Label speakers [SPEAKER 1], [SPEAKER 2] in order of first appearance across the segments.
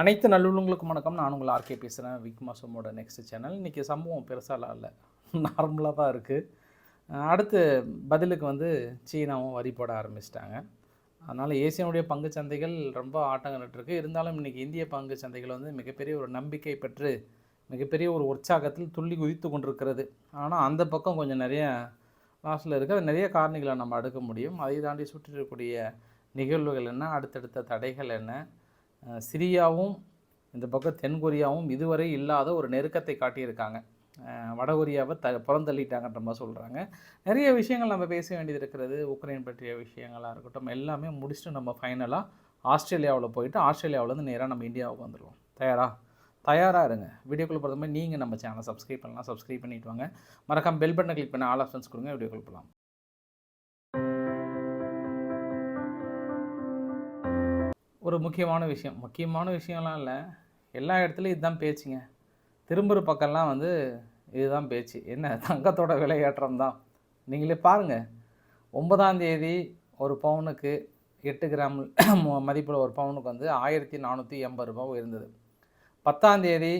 [SPEAKER 1] அனைத்து நல்லுள்ளங்களுக்கும் வணக்கம். நான் உங்கள் ஆர்கே பேசுகிறேன் விக் மாசமோட நெக்ஸ்ட் சேனல் இன்றைக்கி சம்பவம் பெருசாலாம் இல்லை. நார்மலாக தான் இருக்குது அடுத்து பதிலுக்கு வந்து சீனாவும் வரி போட ஆரம்பிச்சிட்டாங்க. அதனால் ஏசியனுடைய பங்கு சந்தைகள் ரொம்ப ஆட்டங்கள்ட்டுருக்கு இருந்தாலும் இன்றைக்கி இந்திய பங்கு சந்தைகள் வந்து மிகப்பெரிய ஒரு நம்பிக்கை பெற்று மிகப்பெரிய ஒரு உற்சாகத்தில் துள்ளி குதித்து கொண்டிருக்கிறது. ஆனால் அந்த பக்கம் கொஞ்சம் நிறைய லாஸில் இருக்குது அது நிறைய காரணிகளை நம்ம அடுக்க முடியும். அதை தாண்டி சுற்றி இருக்கக்கூடிய நிகழ்வுகள் என்ன? அடுத்தடுத்த தடைகள் என்ன? சிரியாவும் இந்த பக்கம் தென்கொரியாவும் இதுவரை இல்லாத ஒரு நெருக்கத்தை காட்டியிருக்காங்க. வடகொரியாவை த புறந்தள்ளிட்டாங்கன்ற மாதிரி சொல்கிறாங்க நிறைய விஷயங்கள் நம்ம பேச வேண்டியது இருக்கிறது. உக்ரைன் பற்றிய விஷயங்களாக இருக்கட்டும் எல்லாமே முடிச்சுட்டு நம்ம ஃபைனலாக ஆஸ்திரேலியாவில் போயிட்டு ஆஸ்திரேலியாவிலேருந்து நேராக நம்ம இந்தியாவுக்கு வந்துடுவோம் தயாரா? தயாராக இருங்க. வீடியோக்குள்ள பொறுத்த மாதிரி நீங்கள் நம்ம சேனலை சப்ஸ்கிரைப் பண்ணலாம். சப்ஸ்கிரைப் பண்ணிவிட்டு வாங்க. மறக்காமல் பெல் பட்டனை கிளிக் பண்ண ஆல் ஆப்ஷன்ஸ் கொடுங்க. வீடியோக்குள்ள போகலாம் ஒரு முக்கியமான விஷயம். முக்கியமான விஷயம்லாம் இல்லை. எல்லா இடத்துலையும் இதுதான் பேச்சுங்க. திரும்புகிற பக்கம்லாம் வந்து இதுதான் பேச்சு. என்ன தங்கத்தோட விலையேற்றம் தான். நீங்களே பாருங்கள் ஒன்பதாம் தேதி ஒரு பவுனுக்கு எட்டு கிராம் மதிப்பில் ஒரு பவுனுக்கு வந்து ஆயிரத்தி நானூற்றி எண்பது ரூபாய் உயர்ந்தது. பத்தாம் தேதி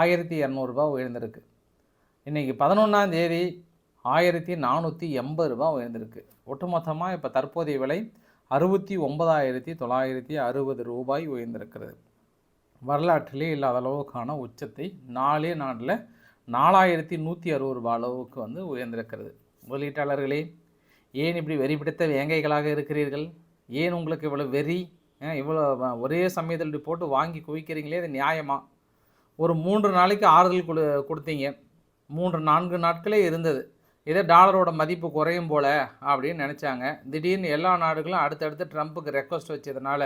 [SPEAKER 1] ஆயிரத்தி இரநூறுபா உயர்ந்திருக்கு. இன்றைக்கி பதினொன்றாம் தேதி ஆயிரத்தி நானூற்றி எண்பது ரூபா உயர்ந்திருக்கு. ஒட்டுமொத்தமாக இப்போ தற்போதைய விலை அறுபத்தி ஒன்பதாயிரத்தி தொள்ளாயிரத்தி அறுபது ரூபாய் உயர்ந்திருக்கிறது. வரலாற்றிலே இல்லாத அளவுக்கான உச்சத்தை நாலே நாளில் நாலாயிரத்தி நூற்றி அறுபது ரூபாய் அளவுக்கு வந்து உயர்ந்திருக்கிறது. முதலீட்டாளர்களே ஏன் இப்படி வெறி பிடித்த வேங்கைகளாக இருக்கிறீர்கள்? ஏன் உங்களுக்கு இவ்வளோ வெறி? இவ்வளோ ஒரே சமயத்தில் இப்படி போட்டு வாங்கி குவிக்கிறீங்களே அது நியாயமா? ஒரு மூன்று நாளைக்கு ஆறுதல் கொடு கொடுத்தீங்க. மூன்று நான்கு நாட்களே இருந்தது. இதே டாலரோட மதிப்பு குறையும் போல் அப்படின்னு நினச்சாங்க. திடீர்னு எல்லா நாடுகளும் அடுத்தடுத்து ட்ரம்ப்புக்கு ரெக்வஸ்ட் வச்சதுனால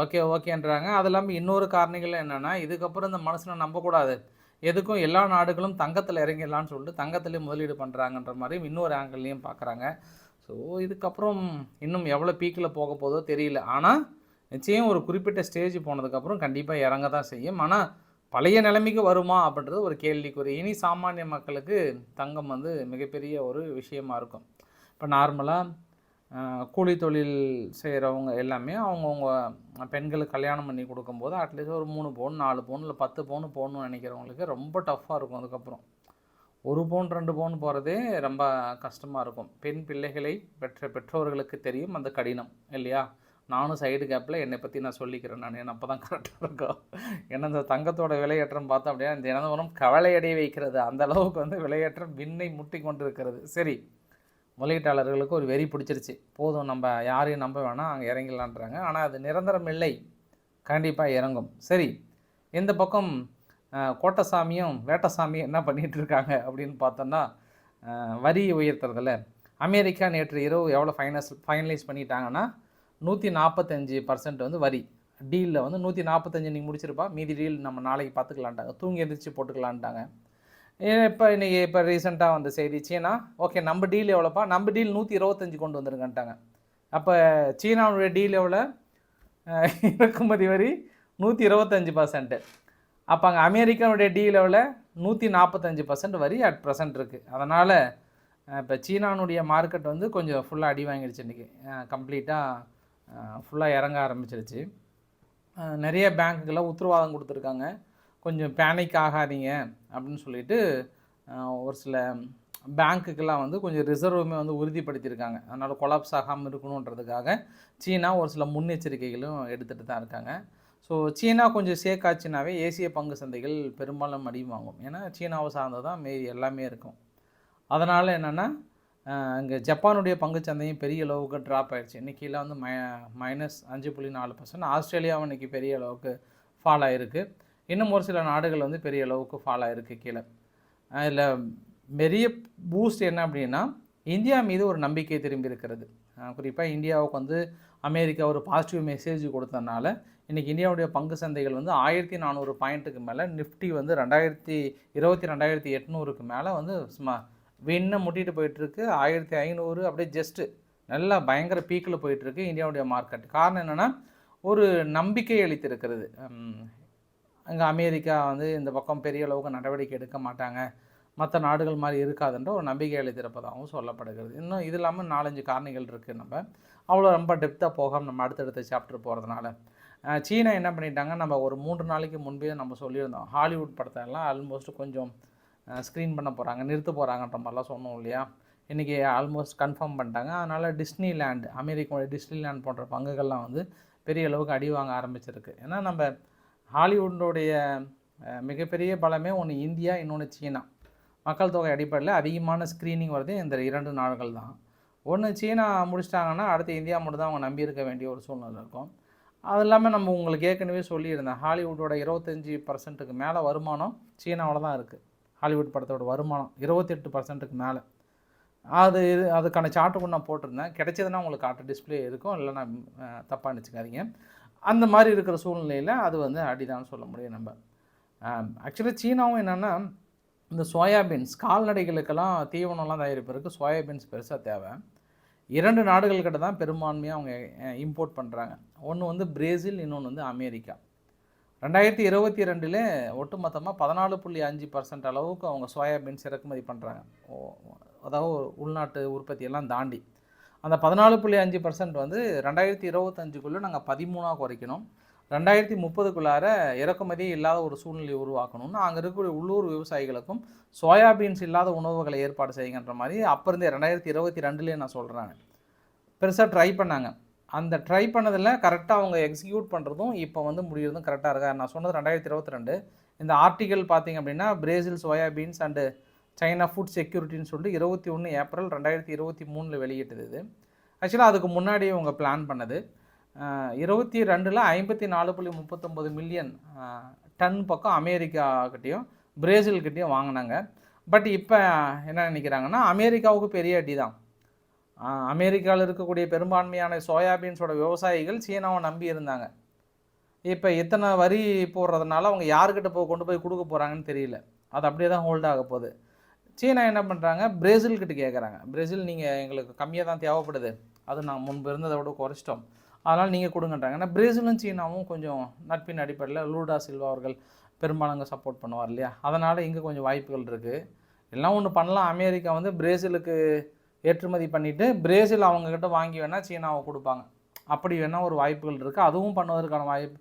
[SPEAKER 1] ஓகே ஓகேன்றாங்க. அது இல்லாமல் இன்னொரு காரணிகள் என்னென்னா இதுக்கப்புறம் இந்த மனசில் நம்பக்கூடாது. எதுக்கும் எல்லா நாடுகளும் தங்கத்தில் இறங்கிடலான்னு சொல்லிட்டு தங்கத்திலே முதலீடு பண்ணுறாங்கன்ற மாதிரி இன்னொரு ஆங்கிள்லேயும் பார்க்குறாங்க ஸோ இதுக்கப்புறம் இன்னும் எவ்வளோ பீக்கில் போக போதோ தெரியல. ஆனால் நிச்சயம் ஒரு குறிப்பிட்ட ஸ்டேஜ் போனதுக்கப்புறம் கண்டிப்பாக இறங்க தான் செய்யும். ஆனால் பழைய நிலைமைக்கு வருமா அப்படின்றது ஒரு கேள்விக்குறி. இனி சாமானிய மக்களுக்கு தங்கம் வந்து மிகப்பெரிய ஒரு விஷயமா இருக்கும். இப்போ நார்மலாக கூலி தொழில் செய்கிறவங்க எல்லாமே அவங்கவுங்க பெண்களுக்கு கல்யாணம் பண்ணி கொடுக்கும்போது அட்லீஸ்ட் ஒரு மூணு பவுன் நாலு பவுன் இல்லை பத்து பவுன் போகணும்னு நினைக்கிறவங்களுக்கு ரொம்ப டஃப்பாக இருக்கும் அதுக்கப்புறம். ஒரு பவுன் ரெண்டு பவுன் போகிறதே ரொம்ப கஷ்டமாக இருக்கும். பெண் பிள்ளைகளை பெற்ற பெற்றோர்களுக்கு தெரியும் அந்த கடினம் இல்லையா? நானும் சைடு கேப்பில் என்னை பற்றி நான் சொல்லிக்கிறேன் நான். என்ன அப்போ தான் கரெக்டாக இருக்கும். ஏன்னா இந்த தங்கத்தோட விலையேற்றம் பார்த்தோம் அப்படின்னா இந்த தினந்தோறும் கவலையடைய வைக்கிறது. அந்த அளவுக்கு வந்து விலையேற்றம் விண்ணை முட்டி கொண்டு இருக்கிறது சரி முதலீட்டாளர்களுக்கு ஒரு வெறி பிடிச்சிருச்சு. போதும் நம்ம யாரையும் நம்ப வேணாம் அங்கே இறங்கிடலான்றாங்க. ஆனால் அது நிரந்தரம் இல்லை. கண்டிப்பாக இறங்கும். சரி இந்த பக்கம் கோட்டசாமியும் வேட்டசாமியும் என்ன பண்ணிகிட்டு இருக்காங்க அப்படின்னு பார்த்தோன்னா வரியை வரி அமெரிக்கா நேற்று இரவு எவ்வளோ ஃபைனஸ் ஃபைனலைஸ் பண்ணிட்டாங்கன்னா நூற்றி நாற்பத்தஞ்சு பர்சன்ட் வந்து வரி. டீலில் வந்து நூற்றி நாற்பத்தஞ்சு நீங்கள் முடிச்சிருப்பா. மீதி டீல் நம்ம நாளைக்கு பார்த்துக்கலான்ட்டாங்க தூங்கி எந்திரிச்சு போட்டுக்கலான்ட்டாங்க இப்போ இன்றைக்கி இப்போ ரீசெண்டாக வந்த செய்தி சீனா ஓகே நம்ம டீல் எவ்வளோப்பா? நம்ம டீல் நூற்றி இருபத்தஞ்சு கொண்டு வந்துருங்கன்ட்டாங்க அப்போ சீனாவுடைய டீல் எவ்வளோ? இறக்குமதி வரி நூற்றி இருபத்தஞ்சி பர்சன்ட்டு அப்போ அங்கே அமெரிக்காவுடைய டீல் எவ்வளோ? நூற்றி நாற்பத்தஞ்சு பர்சன்ட் வரி அட் ப்ரெசன்ட் இருக்குது அதனால் இப்போ சீனானுடைய மார்க்கெட் வந்து கொஞ்சம் ஃபுல்லாக அடி வாங்கிடுச்சு இன்றைக்கி கம்ப்ளீட்டாக ஃபுல்லாக இறங்க ஆரம்பிச்சிருச்சு. நிறைய பேங்க்குகளை உத்தரவாதம் கொடுத்துருக்காங்க. கொஞ்சம் பேனிக் ஆகாதீங்க அப்படின்னு சொல்லிட்டு ஒரு சில பேங்க்குக்கெல்லாம் வந்து கொஞ்சம் ரிசர்வுமே வந்து உறுதிப்படுத்தியிருக்காங்க. அதனால் கொலாப்ஸ் ஆகாமல் இருக்கணுன்றதுக்காக சீனா ஒரு சில முன்னெச்சரிக்கைகளும் எடுத்துகிட்டு தான் இருக்காங்க. ஸோ சீனா கொஞ்சம் சேக்காச்சுனாவே ஏசிய பங்கு சந்தைகள் பெரும்பாலும் அடி வாங்கும். ஏன்னா சீனாவை சார்ந்து தான் மீதி எல்லாமே இருக்கும். அதனால் என்னென்னா இங்கே ஜப்பானுடைய பங்குச் சந்தையும் பெரிய அளவுக்கு ட்ராப் ஆயிடுச்சு. இன்றைக்கியில் வந்து மை மைனஸ் அஞ்சு புள்ளி நாலு பர்சன்ட் ஆஸ்திரேலியாவும் இன்றைக்கி பெரிய அளவுக்கு ஃபால் ஆகிருக்கு இன்னும் ஒரு சில நாடுகள் வந்து பெரிய அளவுக்கு ஃபால் ஆகிருக்கு கீழே. அதில் பெரிய பூஸ்ட் என்ன அப்படின்னா இந்தியா மீது ஒரு நம்பிக்கை திரும்பி இருக்கிறது. குறிப்பாக இந்தியாவுக்கு வந்து அமெரிக்கா ஒரு பாசிட்டிவ் மெசேஜ் கொடுத்தனால இன்றைக்கி இந்தியாவுடைய பங்கு சந்தைகள் வந்து ஆயிரத்தி நானூறு பாயிண்ட்டுக்கு மேலே நிஃப்டி வந்து ரெண்டாயிரத்தி இருபத்தி ரெண்டாயிரத்தி எட்நூறுக்கு மேலே வந்து சும்மா விண்ணை முட்டிட்டு போயிட்டுருக்கு. ஆயிரத்தி ஐநூறு அப்படியே ஜஸ்ட்டு நல்லா பயங்கர பீக்கில் போயிட்டுருக்கு இந்தியாவுடைய மார்க்கெட் காரணம் என்னென்னா ஒரு நம்பிக்கை அளித்திருக்கிறது. அங்கே அமெரிக்கா வந்து இந்த பக்கம் பெரிய அளவுக்கு நடவடிக்கை எடுக்க மாட்டாங்க. மற்ற நாடுகள் மாதிரி இருக்காதுன்ற ஒரு நம்பிக்கை அளித்திருப்பதாகவும் சொல்லப்படுகிறது. இன்னும் இது இல்லாமல் நாலஞ்சு காரணிகள் இருக்குது நம்ம. அவ்வளோ ரொம்ப டெப்த்தாக போகாமல் நம்ம அடுத்தடுத்த சாப்டர் போகிறதுனால சீனா என்ன பண்ணிட்டாங்க? நம்ம ஒரு மூன்று நாளைக்கு முன்பே நம்ம சொல்லியிருந்தோம். ஹாலிவுட் படத்தை எல்லாம் ஆல்மோஸ்ட் கொஞ்சம் ஸ்க்ரீன் பண்ண போகிறாங்க நிறுத்த போகிறாங்கன்ற மாதிரிலாம் சொன்னோம் இல்லையா? இன்றைக்கி ஆல்மோஸ்ட் கன்ஃபார்ம் பண்ணிட்டாங்க. அதனால் டிஸ்னி லேண்ட் அமெரிக்காவோட டிஸ்னி லேண்ட் போன்ற பங்குகள்லாம் வந்து பெரிய அளவுக்கு அடி வாங்க ஆரம்பிச்சிருக்கு. ஏன்னா நம்ம ஹாலிவுட்டோடைய மிகப்பெரிய பலமே ஒன்று இந்தியா இன்னொன்று சீனா. மக்கள் தொகை அடிப்படையில் அதிகமான ஸ்க்ரீனிங் வருது இந்த இரண்டு நாடுகள் தான். ஒன்று சீனா முடிச்சிட்டாங்கன்னா அடுத்து இந்தியா மட்டும் தான் அவங்க நம்பியிருக்க வேண்டிய ஒரு சூழ்நிலை இருக்கும். அது இல்லாமல் நம்ம உங்களுக்கு ஏற்கனவே சொல்லியிருந்தேன் ஹாலிவுட்டோட இருபத்தஞ்சி பர்சன்ட்டுக்கு மேலே வருமானம் சீனாவில் தான் இருக்குது ஹாலிவுட் படத்தோட வருமானம் இருபத்தெட்டு பர்சன்ட்டுக்கு மேலே. அது இது அதுக்கான சார்ட்டு நான் போட்டிருந்தேன். கிடைச்சதுன்னா உங்களுக்கு காட்டு டிஸ்ப்ளே இருக்கும் இல்லைன்னா தப்பாக நினச்சிக்காதீங்க. அந்த மாதிரி இருக்கிற சூழ்நிலையில் அது வந்து அடிதான் சொல்ல முடியும் நம்ம. ஆக்சுவலாக சீனாவும் என்னென்னா இந்த சோயாபீன்ஸ் கால்நடைகளுக்கெல்லாம் தீவனம்லாம் தயாரிப்பதற்கு சோயாபீன்ஸ் பெருசாக தேவை. இரண்டு நாடுகள்கிட்ட தான் பெரும்பான்மையாக அவங்க இம்போர்ட் பண்ணுறாங்க ஒன்று வந்து பிரேசில் இன்னொன்று வந்து அமெரிக்கா ரெண்டாயிரத்தி இருபத்தி ரெண்டில் ஒட்டுமொத்தமாக பதினாலு புள்ளி அஞ்சு பர்சன்ட் அளவுக்கு அவங்க சோயாபீன்ஸ் இறக்குமதி பண்ணுறாங்க அதாவது உள்நாட்டு உற்பத்தியெல்லாம் தாண்டி. அந்த பதினாலு புள்ளி அஞ்சு பர்சன்ட் வந்து ரெண்டாயிரத்தி இருபத்தஞ்சுக்குள்ளே நாங்கள் பதிமூணாக குறைக்கணும். ரெண்டாயிரத்தி முப்பதுக்குள்ளார இறக்குமதியே இல்லாத ஒரு சூழ்நிலை உருவாக்கணும்னு அங்கே இருக்கக்கூடிய உள்ளூர் விவசாயிகளுக்கும் சோயாபீன்ஸ் இல்லாத உணவுகளை ஏற்பாடு செய்யுங்கன்ற மாதிரி அப்போ இருந்தே ரெண்டாயிரத்தி இருபத்தி ரெண்டுலேயே நான் சொல்கிறேன் பெருசாக ட்ரை பண்ணாங்க. அந்த ட்ரை பண்ணதில் கரெக்டாக அவங்க எக்ஸிக்யூட் பண்ணுறதும் இப்போ வந்து முடிகிறதும் கரெக்டாக இருக்கா? நான் சொன்னது ரெண்டாயிரத்தி இருபத்தி ரெண்டு. இந்த ஆர்டிகல் பார்த்தீங்க அப்படின்னா Brazil soybeans and China food செக்யூரிட்டின்னு சொல்லிட்டு இருபத்தி ஒன்று ஏப்ரல் ரெண்டாயிரத்தி இருபத்தி மூணில் வெளியிட்டது இது. ஆக்சுவலாக அதுக்கு முன்னாடியே அவங்க பிளான் பண்ணது. இருபத்தி ரெண்டில் ஐம்பத்தி நாலு புள்ளி முப்பத்தொம்பது மில்லியன் டன் பக்கம் அமெரிக்காக்கிட்டேயும் பிரேசில்கிட்டேயும் வாங்கினாங்க. பட் இப்போ என்ன நினைக்கிறாங்கன்னா அமெரிக்காவுக்கு பெரிய அடி தான். அமெரிக்காவில் இருக்கக்கூடிய பெரும்பான்மையான சோயாபீன்ஸோட விவசாயிகள் சீனாவை நம்பி இருந்தாங்க. இப்போ இத்தனை வரி போடுறதுனால அவங்க யாருக்கிட்ட போய் கொண்டு போய் கொடுக்க போகிறாங்கன்னு தெரியல. அது அப்படியே தான் ஹோல்ட் ஆக போகுது. சீனா என்ன பண்ணுறாங்க பிரேசில்கிட்ட கேட்குறாங்க பிரேசில் நீங்கள் எங்களுக்கு கம்மியாக தான் தேவைப்படுது. அது நாங்கள் முன்பு இருந்ததை விட குறைச்சிட்டோம். அதனால் நீங்கள் கொடுங்கன்றாங்க. ஏன்னா பிரேசிலும் சீனாவும் கொஞ்சம் நட்பின் அடிப்படையில் லூடா சில்வா அவர்கள் பெரும்பாலங்க சப்போர்ட் பண்ணுவார் இல்லையா? அதனால் இங்கே கொஞ்சம் வாய்ப்புகள் இருக்குது எல்லாம் ஒன்று பண்ணலாம். அமெரிக்கா வந்து பிரேசிலுக்கு ஏற்றுமதி பண்ணிவிட்டு பிரேசில் அவங்கக்கிட்ட வாங்கி வேணால் சீனாவை கொடுப்பாங்க. அப்படி வேணால் ஒரு வாய்ப்புகள் இருக்குது அதுவும் பண்ணுவதற்கான வாய்ப்பு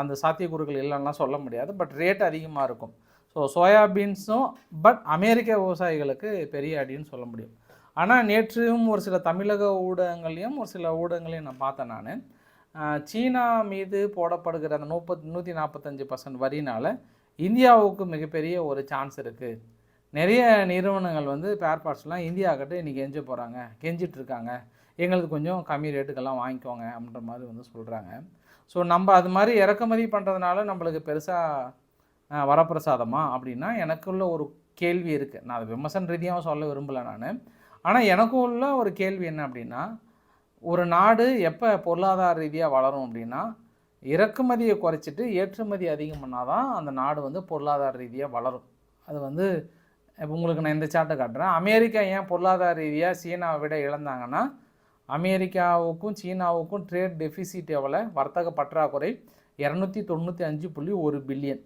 [SPEAKER 1] அந்த சாத்தியக்கூறுகள் இல்லைன்னா சொல்ல முடியாது. பட் ரேட் அதிகமாக இருக்கும். ஸோ சோயாபீன்ஸும் பட் அமெரிக்க விவசாயிகளுக்கு பெரிய அடின்னு சொல்ல முடியும். ஆனால் நேற்றும் ஒரு சில தமிழக ஊடகங்களையும் ஒரு சில ஊடகங்களையும் நான் பார்த்தேன் நான். சீனா மீது போடப்படுகிற அந்த முப்பத் நூற்றி நாற்பத்தஞ்சு பர்சன்ட் வரினால் இந்தியாவுக்கு மிகப்பெரிய ஒரு சான்ஸ் இருக்குது நிறைய நிறுவனங்கள் வந்து பேர் பார்ட்ஸ்லாம் இந்தியாக்கிட்ட இன்றைக்கி எஞ்ச போகிறாங்க கெஞ்சிட்ருக்காங்க எங்களுக்கு கொஞ்சம் கம்மி ரேட்டுக்கெல்லாம் வாங்கிக்கோங்க அப்படின்ற மாதிரி வந்து சொல்கிறாங்க ஸோ நம்ம அது மாதிரி இறக்குமதி பண்ணுறதுனால நம்மளுக்கு பெருசாக வரப்பிரசாதமா அப்படின்னா எனக்குள்ள ஒரு கேள்வி இருக்குது நான் அது விமர்சன ரீதியாகவும் சொல்ல விரும்பலை நான். ஆனால் எனக்கும் உள்ள ஒரு கேள்வி என்ன அப்படின்னா ஒரு நாடு எப்போ பொருளாதார ரீதியாக வளரும் அப்படின்னா இறக்குமதியை குறைச்சிட்டு ஏற்றுமதி அதிகம் பண்ணால் தான் அந்த நாடு வந்து பொருளாதார ரீதியாக வளரும். அது வந்து இப்போ உங்களுக்கு நான் இந்த சார்ட்டை காட்டுறேன். அமெரிக்கா ஏன் பொருளாதார ரீதியாக சீனாவை விட இழந்தாங்கன்னா அமெரிக்காவுக்கும் சீனாவுக்கும் ட்ரேட் டெஃபிசிட் எவ்வளோ வர்த்தக பற்றாக்குறை இரநூத்தி தொண்ணூற்றி அஞ்சு புள்ளி ஒரு பில்லியன்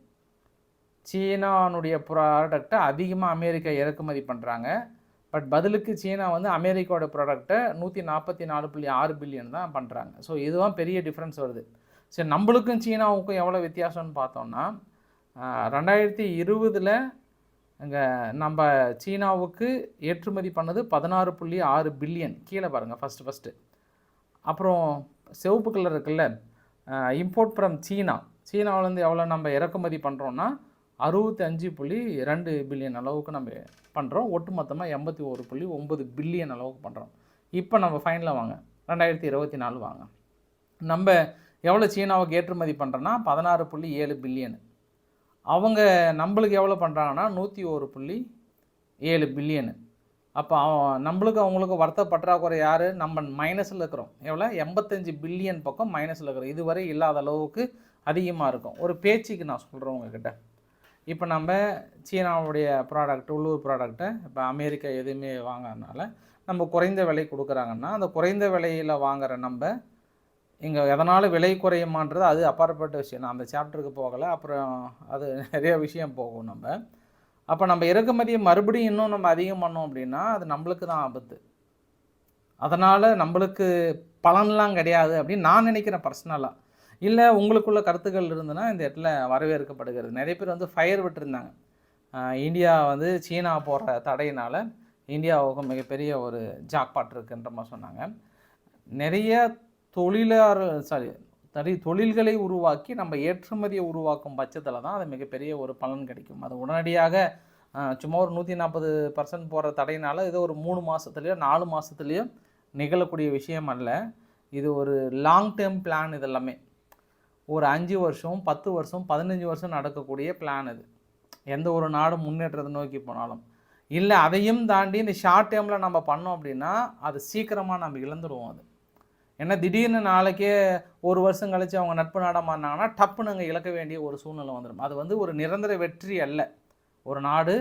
[SPEAKER 1] சீனானுடைய ப்ராடக்டை அதிகமாக அமெரிக்கா இறக்குமதி பண்ணுறாங்க பட் பதிலுக்கு சீனா வந்து அமெரிக்காவோட ப்ராடக்ட்டை நூற்றி நாற்பத்தி நாலு புள்ளி ஆறு பில்லியன் தான் பண்ணுறாங்க ஸோ இதுதான் பெரிய டிஃப்ரென்ஸ் வருது. சரி நம்மளுக்கும் சீனாவுக்கும் எவ்வளோ வித்தியாசம்னு பார்த்தோம்னா ரெண்டாயிரத்தி இருபதில் இங்கே நம்ம சீனாவுக்கு ஏற்றுமதி பண்ணது பதினாறு புள்ளி ஆறு பில்லியன். கீழே பாருங்கள் ஃபஸ்ட்டு ஃபஸ்ட்டு அப்புறம் சிவப்பு கலர் இருக்குல்ல இம்போர்ட் ஃப்ரம் சீனா. சீனாவிலேருந்து எவ்வளோ நம்ம இறக்குமதி பண்ணுறோன்னா அறுபத்தி அஞ்சு புள்ளி ரெண்டு பில்லியன் அளவுக்கு நம்ம பண்ணுறோம் ஒட்டுமொத்தமாக எண்பத்தி ஒரு புள்ளி ஒம்பது பில்லியன் அளவுக்கு பண்ணுறோம் இப்போ நம்ம ஃபைனலாக வாங்க. ரெண்டாயிரத்தி இருபத்தி நாலு வாங்க. நம்ம எவ்வளோ சீனாவுக்கு ஏற்றுமதி பண்ணுறோன்னா பதினாறு புள்ளி ஏழு பில்லியன். அவங்க நம்மளுக்கு எவ்வளோ பண்ணுறாங்கன்னா நூற்றி ஒரு புள்ளி ஏழு பில்லியனு அப்போ அவ நம்மளுக்கு அவங்களுக்கு வர்த்த பற்றாக்குறை யார்? நம்ம மைனஸில் இருக்கிறோம். எவ்வளோ எண்பத்தஞ்சு பில்லியன் பக்கம் மைனஸில் இருக்கிறோம். இதுவரை இல்லாத அளவுக்கு அதிகமாக இருக்கும். ஒரு பேச்சுக்கு நான் சொல்கிறேன் உங்ககிட்ட. இப்போ நம்ம சீனாவுடைய ப்ராடக்ட் உள்ளூர் ப்ராடக்ட்டை இப்போ அமெரிக்கா எதுவுமே வாங்கறதுனால நம்ம குறைந்த விலை கொடுக்குறாங்கன்னா அந்த குறைந்த விலையில் வாங்குற நம்ம இங்கே எதனால் விலை குறையுமான்றது அது அப்பாற்பட்ட விஷயம். நான் அந்த சாப்டருக்கு போகலை. அப்புறம் அது நிறைய விஷயம் போகும் நம்ம. அப்போ நம்ம இறக்குமதியை மறுபடியும் இன்னும் நம்ம அதிகம் பண்ணோம் அப்படின்னா அது நம்மளுக்கு தான் ஆபத்து. அதனால் நம்மளுக்கு பலன்லாம் கிடையாது அப்படின்னு நான் நினைக்கிறேன் பர்சனலாக இல்லை உங்களுக்குள்ள கருத்துக்கள் இருந்ததுன்னா இந்த இடத்துல வரவேற்கப்படுகிறது. நிறைய பேர் வந்து ஃபயர் விட்டுருந்தாங்க. இந்தியா வந்து சீனா போகிற தடையினால் இந்தியாவுக்கு மிகப்பெரிய ஒரு ஜாக்பாட் இருக்குன்ற மாதிரி சொன்னாங்க. நிறைய தொழிலாளர் சாரி நிறைய தொழில்களை உருவாக்கி நம்ம ஏற்றுமதியை உருவாக்கும் பட்சத்தில் தான் அது மிகப்பெரிய ஒரு பலன் கிடைக்கும். அது உடனடியாக சும்மா ஒரு நூற்றி நாற்பது பர்சன்ட் போகிற தடையினால இது ஒரு மூணு மாதத்துலேயோ நாலு மாதத்துலேயோ நிகழக்கூடிய விஷயம் அல்ல. இது ஒரு லாங் டேர்ம் பிளான் இதெல்லாமே. ஒரு அஞ்சு வருஷம் பத்து வருஷம் பதினஞ்சு வருஷம் நடக்கக்கூடிய பிளான் இது எந்த ஒரு நாடும் முன்னேற்றத்தை நோக்கி போனாலும். இல்லை அதையும் தாண்டி இந்த ஷார்ட் டேர்மில் நம்ம பண்ணோம் அப்படின்னா அது சீக்கிரமாக நம்ம இழந்துடுவோம் அது. ஏன்னா திடீர்னு நாளைக்கே ஒரு வருஷம் கழிச்சு அவங்க நட்பு நாடாக மாறினாங்கன்னா டப்புன்னு அங்கே இழக்க வேண்டிய ஒரு சூழ்நிலை வந்துடும் அது வந்து ஒரு நிரந்தர வெற்றி அல்ல. ஒரு நாடு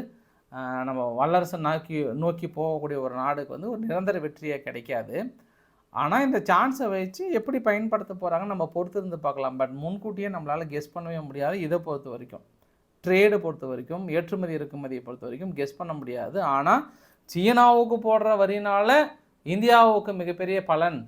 [SPEAKER 1] நம்ம வல்லரசு நோக்கி நோக்கி போகக்கூடிய ஒரு நாடுக்கு வந்து ஒரு நிரந்தர வெற்றியே கிடைக்காது. ஆனால் இந்த சான்ஸை வச்சு எப்படி பயன்படுத்த போகிறாங்கன்னு நம்ம பொறுத்து இருந்து பார்க்கலாம். பட் முன்கூட்டியே நம்மளால் கெஸ் பண்ணவே முடியாது. இதை பொறுத்த வரைக்கும். ட்ரேடை பொறுத்த வரைக்கும் ஏற்றுமதி இறக்குமதியை பொறுத்த வரைக்கும் கெஸ் பண்ண முடியாது. ஆனால் சீனாவுக்கு போடுற வரினால் இந்தியாவுக்கு மிகப்பெரிய பலன்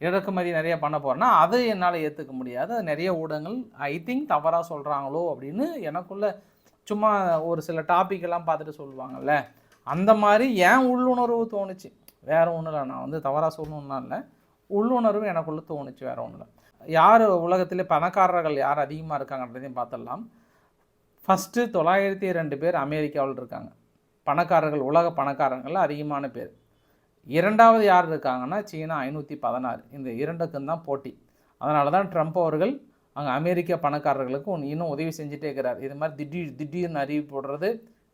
[SPEAKER 1] இறக்குமதி நிறைய பண்ண போகிறேன்னா அது என்னால் ஏற்றுக்க முடியாது. அது நிறைய ஊடகங்கள் ஐ திங்க் தவறாக சொல்கிறாங்களோ அப்படின்னு எனக்குள்ள சும்மா ஒரு சில டாபிக் எல்லாம் பார்த்துட்டு சொல்லுவாங்கல்ல. அந்த மாதிரி ஏன் உள்ளுணர்வு தோணுச்சு. வேற ஒன்றும் இல்லை. நான் வந்து தவறாக சொல்லணும்னா இல்லை. உள்ளுணர்வு எனக்குள்ள தோணுச்சு வேற ஒன்றும் இல்லை. யார் உலகத்திலே பணக்காரர்கள் யார் அதிகமாக இருக்காங்கன்றதையும் பார்த்துடலாம். ஃபஸ்ட்டு தொள்ளாயிரத்தி ரெண்டு பேர் அமெரிக்காவில் இருக்காங்க. பணக்காரர்கள் உலக பணக்காரர்கள் அதிகமான பேர். இரண்டாவது யார் இருக்காங்கன்னா சீனா ஐநூற்றி பதினாறு. இந்த இரண்டுக்கும் தான் போட்டி. அதனால தான் ட்ரம்ப் அவர்கள் அங்கே அமெரிக்க பணக்காரர்களுக்கு இன்னும் உதவி செஞ்சுட்டே இருக்கிறார். இது மாதிரி திடீர் திடீர்னு அறிவு போடுறது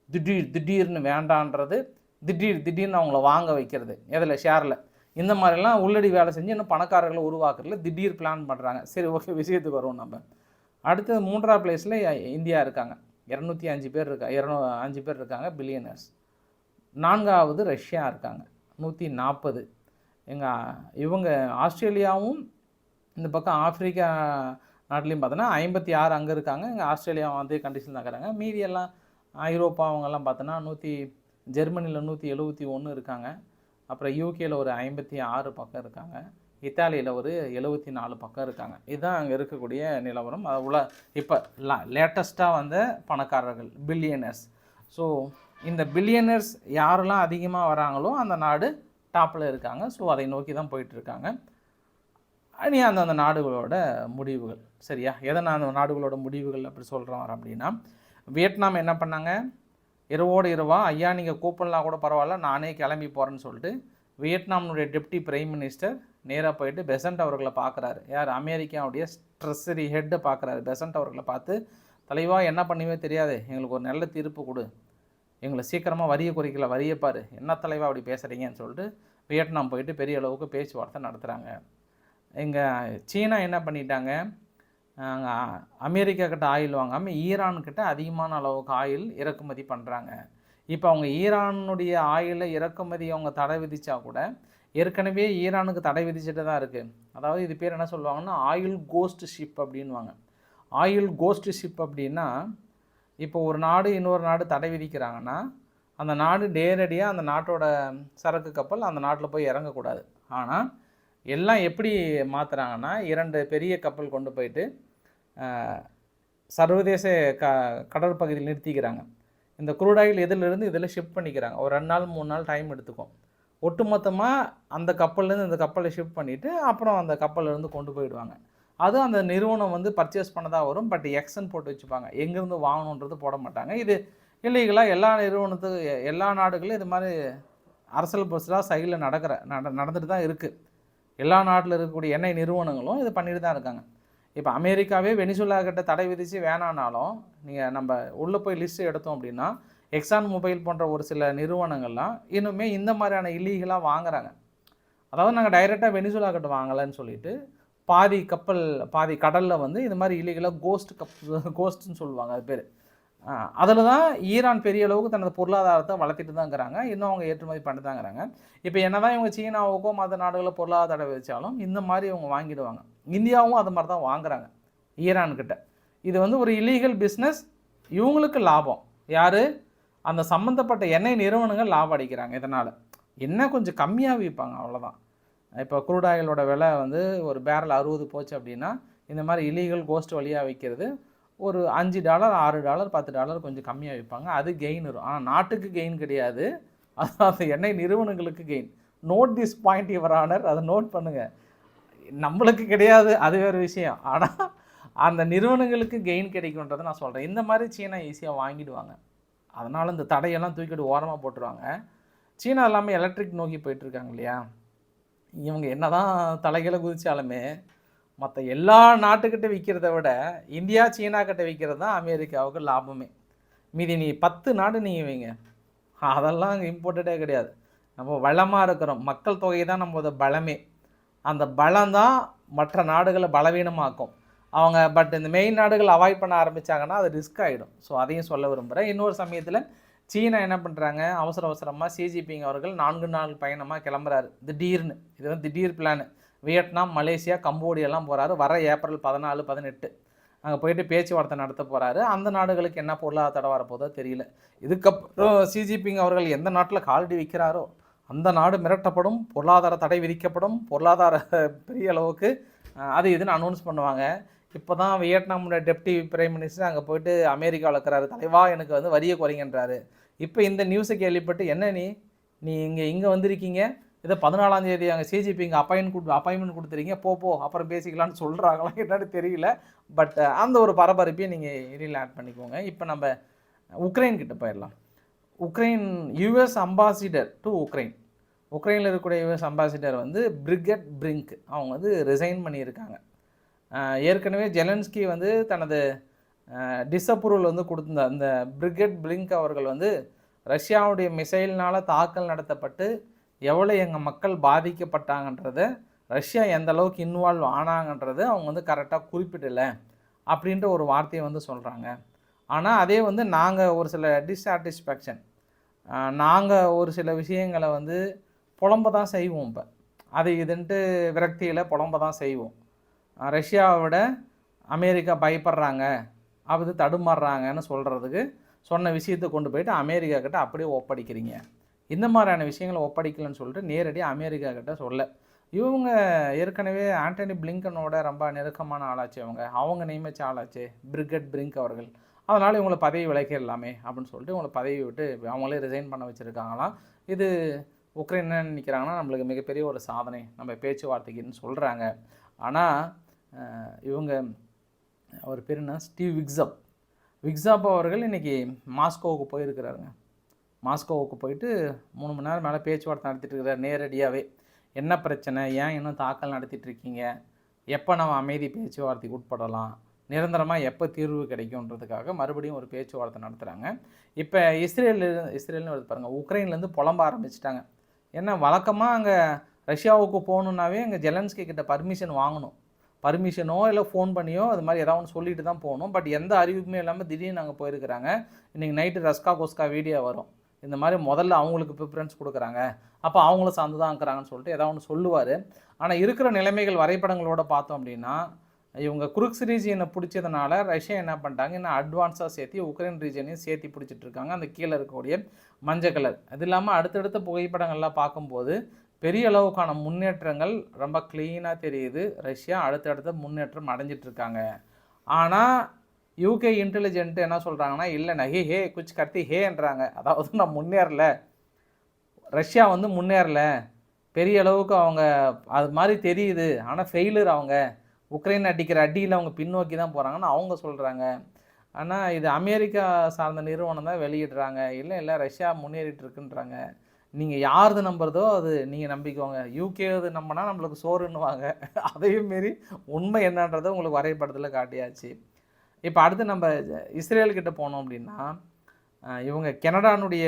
[SPEAKER 1] திடீர் திடீர்னு வேண்டான்றது திடீர் திடீர்னு அவங்கள வாங்க வைக்கிறது. எதில்? ஷேரில் இந்த மாதிரிலாம் உள்ளடி வேலை செஞ்சு இன்னும் பணக்காரர்களை உருவாக்குறதுல திடீர் பிளான் பண்ணுறாங்க சரி ஓகே விஷயத்துக்கு வருவோம் நம்ம. அடுத்தது மூன்றாம் பிளேஸில் இந்தியா இருக்காங்க. இரநூத்தி அஞ்சு பேர் இருக்கா இரநூ அஞ்சு பேர் இருக்காங்க பில்லியனர்ஸ் நான்காவது ரஷ்யா இருக்காங்க. நூற்றி நாற்பது. எங்கள் இவங்க ஆஸ்திரேலியாவும் இந்த பக்கம் ஆப்பிரிக்கா நாட்டிலையும் பார்த்தோன்னா ஐம்பத்தி ஆறு அங்கே இருக்காங்க. இங்கே ஆஸ்திரேலியா அதே கண்டிஷன் தான் இருக்கிறாங்க மீதியெல்லாம் ஐரோப்பா அவங்கெல்லாம் பார்த்தோன்னா நூற்றி ஜெர்மனியில் நூற்றி எழுபத்தி ஒன்று இருக்காங்க. அப்புறம் யூகேயில் ஒரு ஐம்பத்தி ஆறு பக்கம் இருக்காங்க. இத்தாலியில் ஒரு எழுபத்தி நாலு பக்கம் இருக்காங்க. இதுதான் அங்கே இருக்கக்கூடிய நிலவரம். அது உள்ள இப்போ லேட்டஸ்ட்டாக வந்த பணக்காரர்கள் பில்லியனர்ஸ் ஸோ இந்த பில்லியனர்ஸ் யாரெல்லாம் அதிகமாக வராங்களோ அந்த நாடு டாப்பில் இருக்காங்க. ஸோ அதை நோக்கி தான் போயிட்டுருக்காங்க அனி அந்தந்த நாடுகளோட முடிவுகள். சரியா? எதை நான் அந்த நாடுகளோட முடிவுகள் அப்படி சொல்கிறோம் அப்படின்னா வியட்நாம் என்ன பண்ணாங்க? இரவோடு இரவா ஐயா நீங்கள் கூப்பிடலாம் கூட பரவாயில்ல நானே கிளம்பி போகிறேன்னு சொல்லிட்டு வியட்நாமினுடைய டெப்டி பிரைம் மினிஸ்டர் நேராக போயிட்டு பெசன்ட் அவர்களை பார்க்குறாரு. யார்? அமெரிக்காவுடைய ஸ்ட்ரெஸ்ஸரி ஹெட்டை பார்க்குறாரு. பெசன்ட் அவர்களை பார்த்து தலைவா என்ன பண்ணுவே தெரியாது எங்களுக்கு ஒரு நல்ல தீர்ப்பு கொடு. எங்களை சீக்கிரமாக வரியை குறைக்கல வரியை பாரு. என்ன தலைவா அப்படி பேசுகிறீங்கன்னு சொல்லிட்டு வியட்நாம் போயிட்டு பெரிய அளவுக்கு பேச்சுவார்த்தை நடத்துகிறாங்க இங்கே சீனா என்ன பண்ணிட்டாங்க? அமெரிக்கா கிட்ட ஆயில் வாங்காமல் ஈரான்கிட்ட அதிகமான அளவுக்கு ஆயில் இறக்குமதி பண்ணுறாங்க இப்போ அவங்க ஈரானுடைய ஆயிலை இறக்குமதி அவங்க தடை விதித்தா கூட ஏற்கனவே ஈரானுக்கு தடை விதிச்சுட்டு தான் இருக்குது அதாவது இது பேர் என்ன சொல்லுவாங்கன்னா ஆயில் கோஸ்ட் ஷிப் அப்படின்வாங்க ஆயில் கோஸ்ட் ஷிப் அப்படின்னா இப்போ ஒரு நாடு இன்னொரு நாடு தடை விதிக்கிறாங்கன்னா அந்த நாடு நேரடியாக அந்த நாட்டோட சரக்கு கப்பல் அந்த நாட்டில் போய் இறங்கக்கூடாது. ஆனால் எல்லாம் எப்படி மாற்றுறாங்கன்னா இரண்டு பெரிய கப்பல் கொண்டு போயிட்டு சர்வதேச க கடற்பகுதியில் நிறுத்திக்கிறாங்க. இந்த குரூடாயில் எதிலிருந்து இதிலிருந்து இதில் ஷிஃப்ட் பண்ணிக்கிறாங்க. ஒரு ரெண்டு நாள் மூணு நாள் டைம் எடுத்துக்கும். ஒட்டுமொத்தமாக அந்த கப்பல்லேருந்து இந்த கப்பலை ஷிஃப்ட் பண்ணிவிட்டு அப்புறம் அந்த கப்பல்லேருந்து கொண்டு போயிடுவாங்க. அது அந்த நிறுவனம் வந்து பர்ச்சேஸ் பண்ணதாக வரும். பட் எக்ஸன் போட்டு வச்சுப்பாங்க. எங்கேருந்து வாங்கணுன்றது போட மாட்டாங்க. இது இல்லீகலாக எல்லா நிறுவனத்துக்கு எல்லா நாடுகளும் இது மாதிரி அரசியல் பஸ்ஸாக சைடில் நடக்கிற நட நடந்துட்டு தான் இருக்குது எல்லா நாட்டில் இருக்கக்கூடிய எண்ணெய் நிறுவனங்களும் இது பண்ணிட்டு தான் இருக்காங்க. இப்போ அமெரிக்காவே வெனிசுலா கிட்ட தடை விதித்து வேணானாலும் நீங்கள் நம்ம உள்ளே போய் லிஸ்ட்டு எடுத்தோம் அப்படின்னா எக்ஸான் மொபைல் போன்ற ஒரு சில நிறுவனங்கள்லாம் இன்னுமே இந்த மாதிரியான இல்லீகலாக வாங்குறாங்க. அதாவது நாங்கள் டைரெக்டாக வெனிசுலா கிட்ட வாங்கலைன்னு சொல்லிட்டு பாதி கப்பல் பாதி கடலில் வந்து இது மாதிரி இல்லீகலாக கோஸ்ட் கப் கோஸ்ட்னு சொல்லுவாங்க அது பேர். அதில் தான் ஈரான் பெரிய அளவுக்கு தனது பொருளாதாரத்தை வளர்த்திட்டு தான் இன்னும் அவங்க ஏற்றுமதி பண்ணிட்டு இப்போ என்ன தான் இவங்க சீனாவுக்கோ மற்ற நாடுகளில் பொருளாதார தடை வச்சாலும் இந்த மாதிரி இவங்க வாங்கிடுவாங்க. இந்தியாவும் அது மாதிரி தான் வாங்குறாங்க ஈரான்கிட்ட இது வந்து ஒரு இல்லீகல் பிஸ்னஸ் இவங்களுக்கு லாபம். யார்? அந்த சம்மந்தப்பட்ட எண்ணெய் நிறுவனங்கள் லாபம் அடிக்கிறாங்க இதனால். என்ன கொஞ்சம் கம்மியாக விற்பாங்க அவ்வளோதான் இப்போ குரூடாயிலோட ஆயிலோட விலை வந்து ஒரு பேரல் அறுபது போச்சு அப்படின்னா இந்த மாதிரி இலீகல் கோஸ்ட் வழியாக விற்கிறது ஒரு அஞ்சு டாலர் ஆறு டாலர் பத்து டாலர் கொஞ்சம் கம்மியாக விற்பாங்க அது கெயின் வரும். ஆனால் நாட்டுக்கு கெயின் கிடையாது. அது அந்த எண்ணெய் நிறுவனங்களுக்கு gain note this point your honour அதை நோட் பண்ணுங்கள் நம்மளுக்கு கிடையாது. அது வேறு விஷயம். ஆனால் அந்த நிறுவனங்களுக்கு கெயின் கிடைக்குன்றதை நான் சொல்கிறேன் இந்த மாதிரி சீனா ஈஸியாக வாங்கிடுவாங்க. அதனால் இந்த தடையெல்லாம் தூக்கிட்டு ஓரமாக போட்டுருவாங்க. சீனா எல்லாமே எலக்ட்ரிக் நோக்கி போயிட்டுருக்காங்க இல்லையா? இவங்க என்ன தான் தலைகளை குதிச்சாலுமே மற்ற எல்லா நாட்டுக்கிட்ட விற்கிறத விட இந்தியா சீனா கிட்ட விற்கிறது தான் அமெரிக்காவுக்கு லாபமே. மீதி நீ பத்து நாடு நீங்கள் வைங்க. அதெல்லாம் அங்கே இம்போர்ட்டடே கிடையாது. நம்ம வளமாக இருக்கிறோம். மக்கள் தொகை தான் நம்மளோட பலமே. அந்த பலம் தான் மற்ற நாடுகளை பலவீனமாக்கும். அவங்க பட் இந்த மெயின் நாடுகள் அவாய்ட் பண்ண ஆரம்பித்தாங்கன்னா அது ரிஸ்க் ஆகிடும் ஸோ அதையும் சொல்ல விரும்புகிறேன் இன்னொரு சமயத்தில் சீனா என்ன பண்ணுறாங்க அவசர அவசரமாக சிஜிபிங் அவர்கள் நான்கு நாள் பயணமாக கிளம்புறாரு. திடீர்னு. இது வந்து திடீர் பிளான் வியட்நாம் மலேசியா கம்போடியெல்லாம் போகிறாரு வர ஏப்ரல் பதினாலு பதினெட்டு. அங்கே போயிட்டு பேச்சுவார்த்தை நடத்த போகிறாரு அந்த நாடுகளுக்கு என்ன பொருளாதார தடை வரப்போதோ தெரியல. இதுக்கப்புறம் சிஜிபிங் அவர்கள் எந்த நாட்டில் காலடி வைக்கிறாரோ அந்த நாடு மிரட்டப்படும். பொருளாதார தடை விதிக்கப்படும். பொருளாதார பெரிய அளவுக்கு அது இதுன்னு அனௌன்ஸ் பண்ணுவாங்க. இப்போ தான் வியட்நாமோட டெப்டி பிரைம் மினிஸ்டர் அங்கே போயிட்டு அமெரிக்காவில் இருக்கிறாரு தலைவா எனக்கு வந்து வரியை குறைங்கன்றாரு. இப்போ இந்த நியூஸை கேள்விப்பட்டு என்ன நீ? நீ இங்கே இங்கே வந்திருக்கீங்க. இதை பதினாலாம் தேதி அங்கே சிஜிபி இங்கே அப்பாயின் கொடு அப்பாயின்மெண்ட் கொடுத்துறீங்க. போ போ அப்புறம் பேசிக்கலாம்னு சொல்கிறாங்களா என்னன்னு தெரியல. பட் அந்த ஒரு பரபரப்பையும் நீங்கள் இடையில் ஆட் பண்ணிக்கோங்க. இப்போ நம்ம உக்ரைன் கிட்ட போயிடலாம். Ukraine US ambassador to Ukraine உக்ரைனில் இருக்கக்கூடிய யூஎஸ் அம்பாசிடர் வந்து பிரிகட் பிரிங்க். அவங்க வந்து ரிசைன் பண்ணியிருக்காங்க. ஏற்கனவே ஜெலன்ஸ்கி வந்து தனது டிஸ்அப்ரூவல் வந்து கொடுத்துருந்தார் அந்த பிரிகேட் பிளிங்க் அவர்கள் வந்து ரஷ்யாவுடைய மிசைல்னால் தாக்கல் நடத்தப்பட்டு எவ்வளோ எங்கள் மக்கள் பாதிக்கப்பட்டாங்கன்றத ரஷ்யா எந்த அளவுக்கு இன்வால்வ் ஆனாங்கன்றது அவங்க வந்து கரெக்டாக குறிப்பிடல அப்படின்ற ஒரு வார்த்தையை வந்து சொல்கிறாங்க ஆனால் அதே வந்து நாங்கள் ஒரு சில டிஸ்சாட்டிஸ்ஃபேக்ஷன் நாங்கள் ஒரு சில விஷயங்களை வந்து புலம்ப தான் செய்வோம் இப்போ. அது இதுன்ட்டு விரக்தியில் புலம்ப தான் செய்வோம். ரஷ்யாவோட ரஷ்யாவை விட அமெரிக்கா பயப்படுறாங்க அது தடுமாறுறாங்கன்னு சொல்கிறதுக்கு சொன்ன விஷயத்தை கொண்டு போயிட்டு அமெரிக்கா கிட்ட அப்படியே ஒப்படைக்கிறீங்க. இந்த மாதிரியான விஷயங்களை ஒப்படைக்கலன்னு சொல்லிட்டு நேரடியாக அமெரிக்கா கிட்ட சொல்ல. இவங்க ஏற்கனவே ஆண்டனி பிளிங்கனோட ரொம்ப நெருக்கமான ஆளாச்சு அவங்க. அவங்க நியமிச்ச ஆளாச்சு பிரிகட் பிரிங்க் அவர்கள். அதனால் இவங்களை பதவி விலக்கிடலாமே அப்படின்னு சொல்லிட்டு இவங்களை பதவி விட்டு அவங்களே ரிசைன் பண்ண வச்சுருக்காங்களாம். இது உக்ரைன் என்ன நினைக்கிறாங்கன்னா நம்மளுக்கு மிகப்பெரிய ஒரு சாதனை. நம்ம பேச்சுவார்த்தைக்குன்னு சொல்கிறாங்க ஆனால் இவங்க அவர் பேர் என்ன? ஸ்டீவ் விக்ஸப். விக்ஸாப் அவர்கள் இன்றைக்கி மாஸ்கோவுக்கு போயிருக்கிறாருங்க. மாஸ்கோவுக்கு போயிட்டு மூணு மணி நேரம் மேலே பேச்சுவார்த்தை நடத்திட்டு இருக்கிறார் நேரடியாகவே என்ன பிரச்சனை? ஏன் இன்னும் தாக்கல் நடத்திட்டு இருக்கீங்க? எப்போ நம்ம அமைதி பேச்சுவார்த்தைக்கு உட்படலாம்? நிரந்தரமாக எப்போ தீர்வு கிடைக்கும்ன்றதுக்காக மறுபடியும் ஒரு பேச்சுவார்த்தை நடத்துகிறாங்க இப்போ இஸ்ரேல் இஸ்ரேல்னு வருது பாருங்கள் உக்ரைன்லேருந்து புலம்ப ஆரம்பிச்சிட்டாங்க. ஏன்னா வழக்கமாக அங்கே ரஷ்யாவுக்கு போகணுன்னாவே அங்கே ஜெலன்ஸ்கி கிட்ட பர்மிஷன் வாங்கணும். பர்மிஷனோ இல்லை ஃபோன் பண்ணியோ அது மாதிரி ஏதாவது ஒன்று சொல்லிட்டு தான் போகணும். பட் எந்த அறிவிப்புமே இல்லாமல் திடீர்னு நாங்கள் போயிருக்கிறாங்க. இன்றைக்கி நைட்டு ரஸ்கா கொஸ்கா வீடியோ வரும். இந்த மாதிரி முதல்ல அவங்களுக்கு ப்ரிஃபரன்ஸ் கொடுக்குறாங்க. அப்போ அவங்களும் சார்ந்து தான் இருக்கிறாங்கன்னு சொல்லிட்டு ஏதாவது ஒன்று சொல்லுவார். ஆனால் இருக்கிற நிலைமைகள் வரைபடங்களோட பார்த்தோம் அப்படின்னா இவங்க குருக் ரீஜியனை பிடிச்சதுனால ரஷ்யா என்ன பண்ணிட்டாங்க? இன்னும் அட்வான்ஸாக சேர்த்து உக்ரைன் ரீஜனையும் சேர்த்து பிடிச்சிட்டு இருக்காங்க. அந்த கீழே இருக்கக்கூடிய மஞ்சள் கலர். அது இல்லாமல் அடுத்தடுத்த புகைப்படங்கள்லாம் பார்க்கும்போது பெரிய அளவுக்கான முன்னேற்றங்கள் ரொம்ப க்ளீனாக தெரியுது. ரஷ்யா அடுத்தடுத்த முன்னேற்றம் அடைஞ்சிட்டு இருக்காங்க ஆனால் யூகே இன்டெலிஜென்ட்டு என்ன சொல்கிறாங்கன்னா இல்லை நகி ஹே குச் கத்தி ஹேன்றாங்க அதாவது நான் முன்னேறல. ரஷ்யா வந்து முன்னேறல. பெரிய அளவுக்கு அவங்க அது மாதிரி தெரியுது. ஆனால் ஃபெயிலர் அவங்க. உக்ரைன் அடிக்கிற அடியில் அவங்க பின்னோக்கி தான் போகிறாங்கன்னு அவங்க சொல்கிறாங்க ஆனால் இது அமெரிக்கா சார்ந்த நிறுவனம் தான் வெளியிடுறாங்க. இல்லை இல்லை ரஷ்யா முன்னேறிட்டு இருக்குன்றாங்க நீங்கள் யாரது நம்புறதோ அது நீங்கள் நம்பிக்கோங்க. யூகேது நம்பினா நம்மளுக்கு சோறுன்னுவாங்க. அதையும் மீறி உண்மை என்னன்றதை உங்களுக்கு வரைபடத்தில் காட்டியாச்சு. இப்போ அடுத்து நம்ம இஸ்ரேல்கிட்ட போனோம் அப்படின்னா இவங்க கனடானுடைய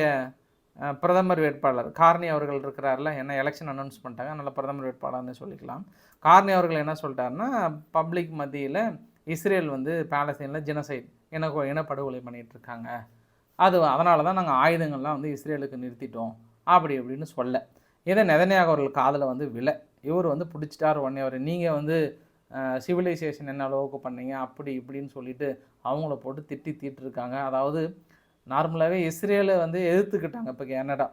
[SPEAKER 1] பிரதமர் வேட்பாளர் கார்னி அவர்கள் இருக்கிறாரில்ல என்ன எலெக்ஷன் அனௌன்ஸ் பண்ணிட்டாங்க. அதனால் பிரதமர் வேட்பாளர்னு சொல்லிக்கலாம். கார்னி அவர்கள் என்ன சொல்லிட்டாருன்னா பப்ளிக் மத்தியில் இஸ்ரேல் வந்து பேலஸ்தீனில் ஜெனசைட் இன இனப்படுகொலை பண்ணிகிட்ருக்காங்க இருக்காங்க. அது அதனால தான் நாங்கள் ஆயுதங்கள்லாம் வந்து இஸ்ரேலுக்கு நிறுத்திட்டோம். அப்படி அப்படின்னு சொல்ல. இதை நெதனியாக அவர்கள் காதில் வந்து விலை இவர் வந்து பிடிச்சிட்டார் உடனே. அவர் நீங்கள் வந்து சிவிலைசேஷன் என்ன அளவுக்கு பண்ணீங்க? அப்படி இப்படின்னு சொல்லிட்டு அவங்கள போட்டு திட்டி தீட்டிருக்காங்க. அதாவது நார்மலாகவே இஸ்ரேலை வந்து எதிர்த்துக்கிட்டாங்க இப்போ கனடா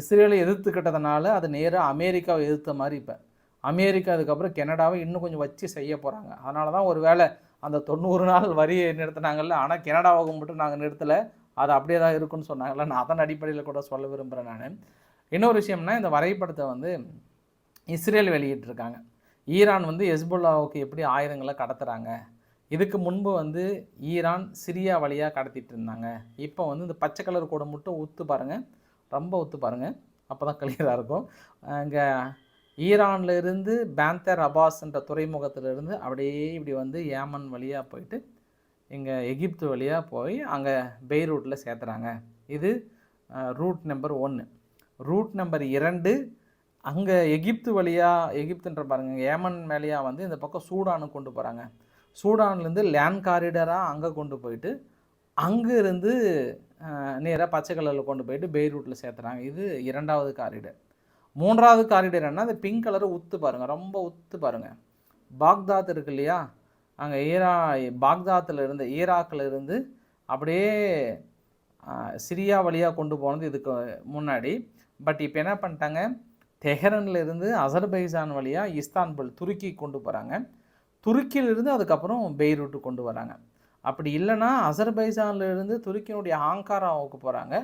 [SPEAKER 1] இஸ்ரேலை எதிர்த்துக்கிட்டதுனால அது நேராக அமெரிக்காவை எதிர்த்த மாதிரி இப்போ. அமெரிக்கா அதுக்கப்புறம் கனடாவை இன்னும் கொஞ்சம் வச்சு செய்ய போகிறாங்க அதனால தான் ஒரு வேளை அந்த தொண்ணூறு நாள் வரியை நிறுத்தினாங்கல்ல. ஆனால் கனடாவை மட்டும் நாங்கள் நிறுத்தலை. அது அப்படியே தான் இருக்குன்னு சொன்னாங்கல்ல. நான் அதன் அடிப்படையில் கூட சொல்ல விரும்புகிறேன் நான். இன்னொரு விஷயம்னா இந்த வரைபடத்தை வந்து இஸ்ரேல் வெளியிட்டிருக்காங்க. ஈரான் வந்து எஸ்புல்லாவுக்கு எப்படி ஆயுதங்களை கடத்துகிறாங்க இதுக்கு முன்பு வந்து ஈரான் சிரியா வழியாக கடத்திட்டு இருந்தாங்க இப்போ வந்து இந்த பச்சை கலர் கூட மட்டும் ஒத்து பாருங்கள் ரொம்ப ஒத்து பாருங்கள் அப்போ தான் கிளியராக இருக்கும். இங்கே ஈரான்லேருந்து பேந்தர் அபாஸ்ன்ற துறைமுகத்திலிருந்து அப்படியே இப்படி வந்து ஏமன் வழியாக போயிட்டு இங்கே எகிப்து வழியாக போய் அங்கே பெய்ரூட்டில் சேர்த்துறாங்க இது ரூட் நம்பர் ஒன்று ரூட் நம்பர் இரண்டு அங்கே எகிப்து வழியாக எகிப்துன்ற பாருங்க ஏமன் மேலேயாக வந்து இந்த பக்கம் சூடானுக்கு கொண்டு போகிறாங்க சூடான்லேருந்து லேண்ட் காரிடராக அங்கே கொண்டு போயிட்டு அங்கே இருந்து நேராக பச்சை கலரில் கொண்டு போயிட்டு பெய்ரூட்டில் சேர்த்துறாங்க இது இரண்டாவது காரிடர். மூன்றாவது காரிடர் என்ன அந்த பிங்க் கலரை உத்து பாருங்கள் ரொம்ப உத்து பாருங்கள் பாக்தாத் இருக்கு இல்லையா? அங்கே ஈரா பாக்தாத்தில் இருந்து ஈராக்கில் இருந்து அப்படியே சிரியா வழியாக கொண்டு போனது இதுக்கு முன்னாடி. பட் இப்போ என்ன பண்ணிட்டாங்க? தெஹரன்ல இருந்து அசர்பைசான் வழியாக இஸ்தான்புல் துருக்கி கொண்டு போகிறாங்க துருக்கியிலிருந்து அதுக்கப்புறம் பெய்ரூட்டு கொண்டு வராங்க. அப்படி இல்லைன்னா அசர்பைசான்லேருந்து துருக்கியினுடைய ஆங்காராவுக்கு போகிறாங்க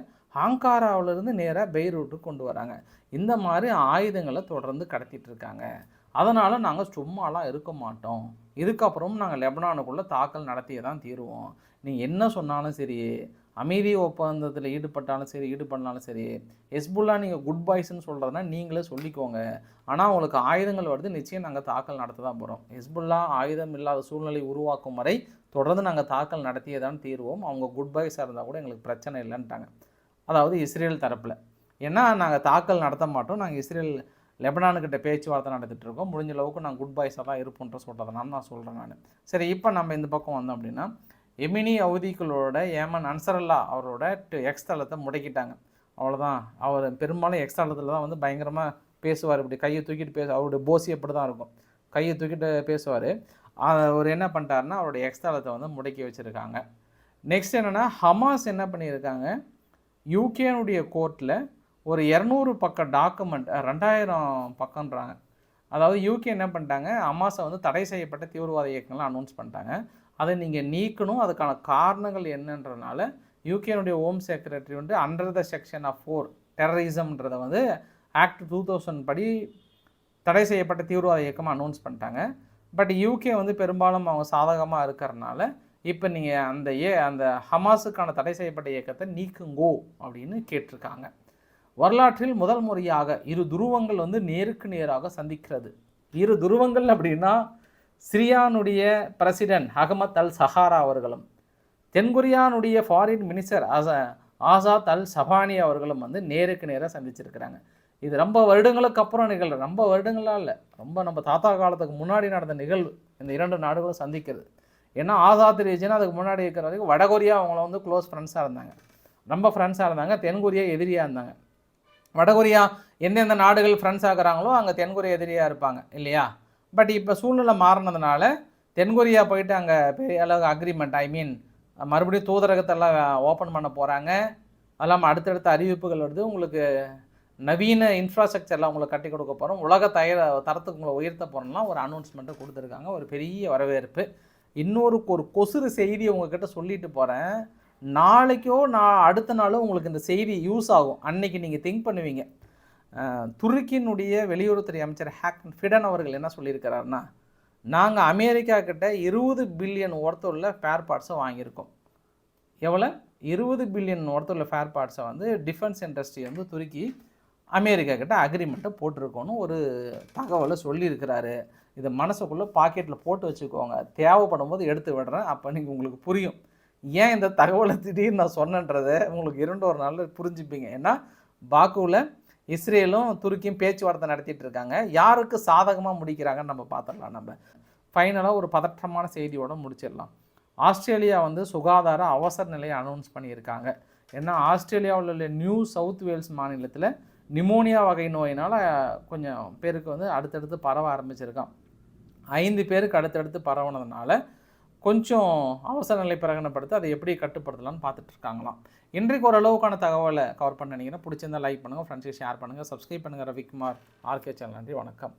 [SPEAKER 1] ஆங்காராவிலிருந்து நேராக பெய்ரூட்டுக்கு கொண்டு வராங்க. இந்த மாதிரி ஆயுதங்களை தொடர்ந்து கடத்திட்டு இருக்காங்க. அதனால் நாங்கள் சும்மாலாம் இருக்க மாட்டோம். இதுக்கப்புறம் நாங்கள் லெபனானுக்குள்ளே தாக்கல் நடத்தியே தான் தீருவோம். நீங்கள் என்ன சொன்னாலும் சரி அமைதி ஒப்பந்தத்தில் ஈடுபட்டாலும் சரி ஈடுபடனாலும் சரி எஸ்புல்லா நீங்கள் குட் பாய்ஸ்ன்னு சொல்கிறதுனா நீங்களே சொல்லிக்கோங்க. ஆனால் உங்களுக்கு ஆயுதங்கள் வருது நிச்சயம் நாங்கள் தாக்கல் நடத்த தான் போகிறோம் ஹெஸ்புல்லா ஆயுதம் இல்லாத சூழ்நிலை உருவாக்கும் வரை தொடர்ந்து நாங்கள் தாக்கல் நடத்தியே தான் தீர்வோம். அவங்க குட் பாய்ஸாக இருந்தால் கூட எங்களுக்கு பிரச்சனை இல்லைன்ட்டாங்க. அதாவது இஸ்ரேல் தரப்பில். ஏன்னா நாங்கள் தாக்கல் நடத்த மாட்டோம். நாங்கள் இஸ்ரேல் லெபனானுக்கிட்ட பேச்சுவார்த்தை நடத்திட்டு இருக்கோம் முடிஞ்ச அளவுக்கு நான் குட் பாய்ஸாக தான் இருப்போன்ற சொல்கிறதுனால நான் சொல்கிறேன் நான். சரி இப்போ நம்ம இந்த பக்கம் வந்தோம் அப்படின்னா எமினி அவதிகளோட ஏமன் அன்சரல்லா அவரோட எக்ஸ் தளத்தை முடக்கிட்டாங்க. அவ்வளோதான் அவர் பெரும்பாலும் எக்ஸ் தளத்தில் தான் வந்து பயங்கரமாக பேசுவார். இப்படி கையை தூக்கிட்டு பேச அவருடைய போசி அப்படி தான் இருக்கும். கையை தூக்கிட்டு பேசுவார். அவர் என்ன பண்ணிட்டாருன்னா அவருடைய எக்ஸ் தளத்தை வந்து முடக்கி வச்சுருக்காங்க. நெக்ஸ்ட் என்னென்னா ஹமாஸ் என்ன பண்ணியிருக்காங்க? யூகேனுடைய கோர்ட்டில் ஒரு இரநூறு பக்கம் டாக்குமெண்ட் ரெண்டாயிரம் பக்கம்ன்றாங்க. அதாவது யூகே என்ன பண்ணிட்டாங்க? அமாசை வந்து தடை செய்யப்பட்ட தீவிரவாத இயக்கங்கள்லாம் அனௌன்ஸ் பண்ணிட்டாங்க. அதை நீங்கள் நீக்கணும். அதுக்கான காரணங்கள் என்னன்றனால யூகேனுடைய ஹோம் செக்ரட்டரி வந்து under the section of four டெரரிசம்ன்றதை வந்து ஆக்ட் டூ தௌசண்ட் படி தடை செய்யப்பட்ட தீவிரவாத இயக்கமாக அனௌன்ஸ் பண்ணிட்டாங்க. பட் யூகே வந்து பெரும்பாலும் அவங்க சாதகமாக இருக்கிறனால இப்போ நீங்கள் அந்த ஏ அந்த ஹமாஸுக்கான தடை செய்யப்பட்ட இயக்கத்தை நீக்குங்கோ அப்படின்னு கேட்டிருக்காங்க. வரலாற்றில் முதல் முறையாக இரு துருவங்கள் வந்து நேருக்கு நேராக சந்திக்கிறது. இரு துருவங்கள் அப்படின்னா சிரியானுடைய பிரசிடென்ட் அகமத் அல் சஹாரா அவர்களும் தென்கொரியானுடைய ஃபாரின் மினிஸ்டர் ஆசா ஆசாத் அல் சபானி அவர்களும் வந்து நேருக்கு நேராக சந்திச்சிருக்கிறாங்க. இது ரொம்ப வருடங்களுக்கு அப்புறம் நிகழ்வு. ரொம்ப வருடங்களாக இல்லை. ரொம்ப நம்ம தாத்தா காலத்துக்கு முன்னாடி நடந்த நிகழ்வு. இந்த இரண்டு நாடுகளும் சந்திக்கிறது. ஏன்னா ஆசாத் ரீஜன் அதுக்கு முன்னாடி இருக்கிற வரைக்கும் வடகொரியா அவங்கள வந்து க்ளோஸ் ஃப்ரெண்ட்ஸாக இருந்தாங்க. ரொம்ப ஃப்ரெண்ட்ஸாக இருந்தாங்க. தென்கொரியா எதிரியாக இருந்தாங்க. வடகொரியா எந்தெந்த நாடுகள் ஃப்ரெண்ட்ஸ் ஆகுறாங்களோ அங்கே தென்கொரியா எதிரியாக இருப்பாங்க இல்லையா? பட் இப்போ சூழ்நிலை மாறினதுனால தென்கொரியா போயிட்டு அங்கே பெரிய அளவு அக்ரிமெண்ட் ஐ மீன் மறுபடியும் தூதரகத்தெல்லாம் ஓப்பன் பண்ண போகிறாங்க அது இல்லாமல் அடுத்தடுத்த அறிவிப்புகள் வருது. உங்களுக்கு நவீன இன்ஃப்ராஸ்ட்ரக்சர்லாம் உங்களுக்கு கட்டி கொடுக்க போகிறோம் உலக தயார தரத்துக்கு உங்களை உயர்த்த போகிறோம்லாம் ஒரு அனௌன்ஸ்மெண்ட்டை கொடுத்துருக்காங்க. ஒரு பெரிய வரவேற்பு. இன்னொரு ஒரு கொசுறு செய்தி உங்ககிட்ட சொல்லிட்டு போகிறேன் நாளைக்கோ நான் அடுத்த நாளோ உங்களுக்கு இந்த செய்தி யூஸ் ஆகும். அன்னைக்கு நீங்கள் திங்க் பண்ணுவீங்க. துருக்கியினுடைய வெளியுறவுத்துறை அமைச்சர் ஹேக் ஃபிடன் அவர்கள் என்ன சொல்லியிருக்கிறாருன்னா நாங்கள் அமெரிக்கா கிட்ட இருபது பில்லியன் ஒருத்தருள்ள ஃபேர் பார்ட்ஸை வாங்கியிருக்கோம். எவ்வளோ இருபது பில்லியன் ஒருத்தருள்ள ஃபேர் பார்ட்ஸை வந்து டிஃபென்ஸ் இண்டஸ்ட்ரி வந்து துருக்கி அமெரிக்கா கிட்ட அக்ரிமெண்ட்டை போட்டிருக்கோன்னு ஒரு தகவலை சொல்லியிருக்கிறாரு. இதை மனசுக்குள்ளே பாக்கெட்டில் போட்டு வச்சுக்கோங்க. தேவைப்படும் போது எடுத்து விடுறேன். அப்போ நீங்கள் உங்களுக்கு புரியும். ஏன் இந்த தகவலை திடீர்னு நான் சொன்னன்றதை உங்களுக்கு இரண்டு ஒரு நாளில் புரிஞ்சுப்பீங்க. ஏன்னா பாக்குவில் இஸ்ரேலும் துருக்கியும் பேச்சுவார்த்தை நடத்திட்டு இருக்காங்க. யாருக்கு சாதகமாக முடிக்கிறாங்கன்னு நம்ம பார்த்துடலாம் நம்ம. ஃபைனலாக ஒரு பதற்றமான செய்தியோடு முடிச்சிடலாம். ஆஸ்திரேலியா வந்து சுகாதார அவசர நிலையை அனௌன்ஸ் பண்ணியிருக்காங்க. ஏன்னா ஆஸ்திரேலியாவில் உள்ள நியூ சவுத் வேல்ஸ் மாநிலத்தில் நிமோனியா வகை நோயினால் கொஞ்சம் பேருக்கு வந்து அடுத்தடுத்து பரவ ஆரம்பிச்சிருக்கான். ஐந்து பேருக்கு அடுத்தடுத்து பரவுனதுனால கொஞ்சம் அவசர நிலை பிரகடனப்படுத்தி அதை எப்படி கட்டுப்படுத்தலாம்னு பார்த்துட்டு இருக்காங்களாம் இன்றைக்கு ஓரளவுக்கான தகவலை கவர் பண்ண நினைக்கிறேன். பிடிச்சிருந்தா லைக் பண்ணுங்கள் ஃப்ரெண்ட்ஸுக்கு ஷேர் பண்ணுங்கள் சப்ஸ்கிரைப் பண்ணுங்கள் ரவிக்குமார் ஆர்கே சேனல் நன்றி வணக்கம்.